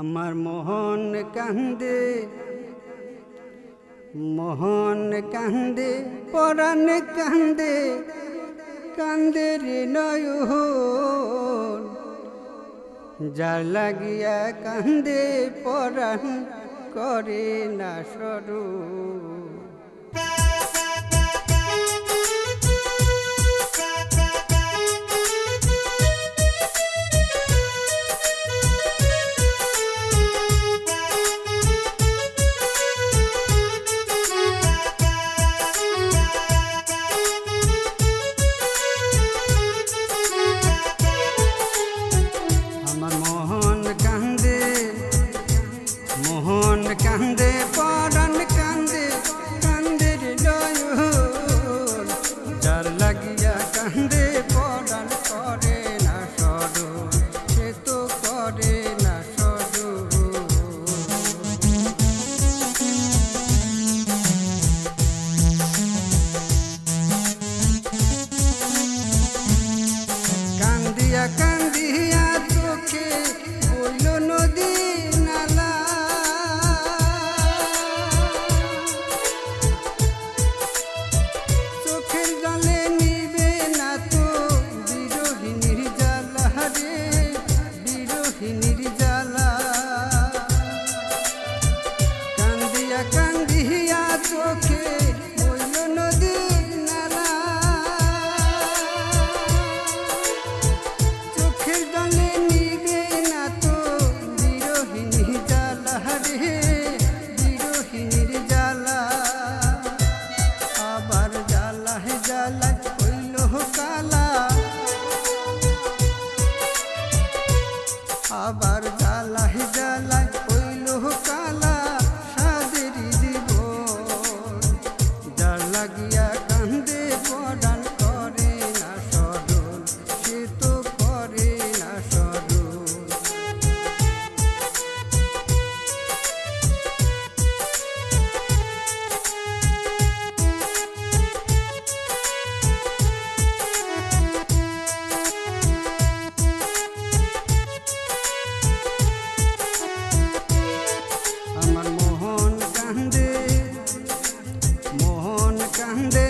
আমার মোহন কান্দে মোহন কান্দে, পরাণ কান্দে কান্দে রে নয়ন। যার লাগিয়া কান্দে, পরাণ করে না সরু upon grande.